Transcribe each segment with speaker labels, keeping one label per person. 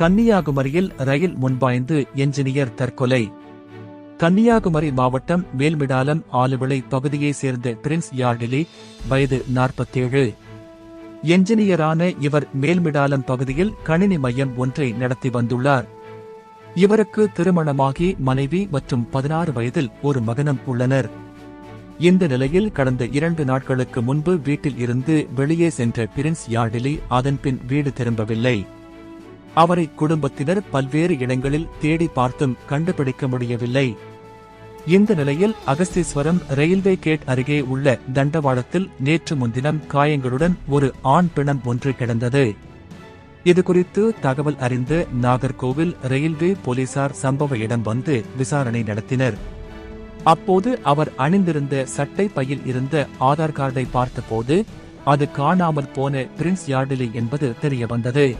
Speaker 1: கன்னியாகுமரியில் ரயில் முன்பாய்ந்து என்ஜினியர் தற்கொலை. கன்னியாகுமரி மாவட்டம் மேல்மிடாலம் ஆலுவிளை பகுதியைச் சேர்ந்த பிரின்ஸ் யார்டிலி வயது நாற்பத்தேழு. என்ஜினியரான இவர் மேல்மிடாலம் பகுதியில் கணினி மையம் ஒன்றை நடத்தி வந்துள்ளார். இவருக்கு திருமணமாகி மனைவி மற்றும் பதினாறு வயதில் ஒரு மகனும் உள்ளனர். இந்த நிலையில் கடந்த இரண்டு நாட்களுக்கு முன்பு வீட்டில் இருந்து வெளியே சென்ற பிரின்ஸ் யார்டிலி அதன்பின் வீடு திரும்பவில்லை. அவரை குடும்பத்தினர் பல்வேறு இடங்களில் தேடி பார்த்தும் கண்டுபிடிக்க முடியவில்லை. இந்த நிலையில் அகஸ்தீஸ்வரம் ரயில்வே கேட் அருகே உள்ள தண்டவாளத்தில் நேற்று முன்தினம் காயங்களுடன் ஒரு ஆண் பிணம் ஒன்று கிடந்தது. இதுகுறித்து தகவல் அறிந்து நாகர்கோவில் ரயில்வே போலீசார் சம்பவ இடம் வந்து விசாரணை நடத்தினர். அப்போது அவர் அணிந்திருந்த சட்டை பையில் இருந்த ஆதார் கார்டை பார்த்தபோது அது காணாமல் போன பிரின்ஸ் யார்டிலி என்பது தெரியவந்தது.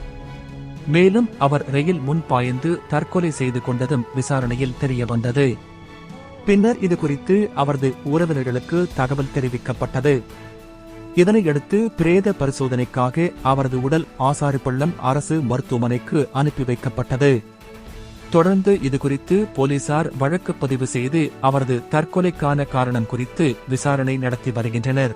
Speaker 1: மேலும் அவர் ரயில் முன் பாய்ந்து தற்கொலை செய்து கொண்டதும் விசாரணையில் தெரியவந்தது. பின்னர் இது குறித்து அவரது உறவினர்களுக்கு தகவல் தெரிவிக்கப்பட்டது. இதனையடுத்து பிரேத பரிசோதனைக்காக அவரது உடல் ஆசாரிப்பள்ளம் அரசு மருத்துவமனைக்கு அனுப்பி வைக்கப்பட்டது. தொடர்ந்து இதுகுறித்து போலீசார் வழக்கு பதிவு செய்து அவரது தற்கொலைக்கான காரணம் குறித்து விசாரணை நடத்தி வருகின்றனர்.